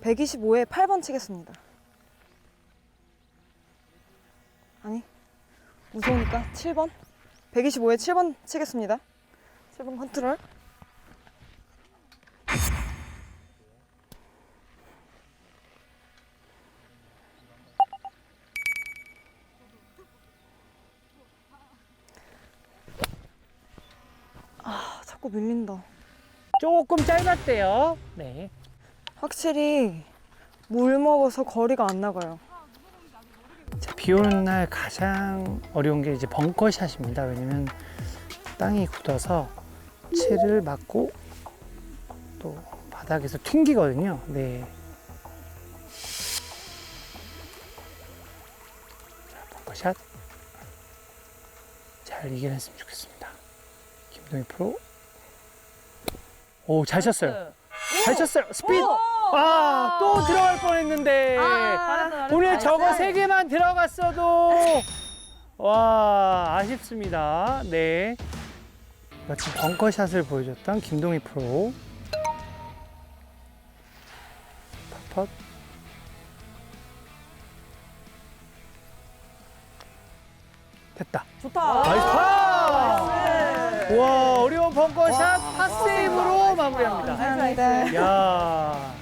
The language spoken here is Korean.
125에 8번 치겠습니다. 아니, 무서우니까 7번? 125에 7번 치겠습니다. 7번 컨트롤. 아, 자꾸 밀린다. 조금 짧았대요. 네. 확실히 물 먹어서 거리가 안 나가요. 자, 비 오는 날 가장 어려운 게 이제 벙커샷입니다. 왜냐면 땅이 굳어서 채를 맞고 또 바닥에서 튕기거든요. 네. 자, 벙커샷. 잘 이겨냈으면 좋겠습니다. 김동희 프로. 오, 잘 쳤어요. 잘 쳤어요. 스피드. 아, 또 들어갈 뻔했는데. 오늘 저거 세 개만 들어갔어도 와 아쉽습니다. 네. 마치 벙커샷을 보여줬던 김동희 프로. 팟팟. 됐다. 좋다. 나이스 파! 와 어려운 벙커샷 파세이브로 마무리합니다. 감사합니다. 야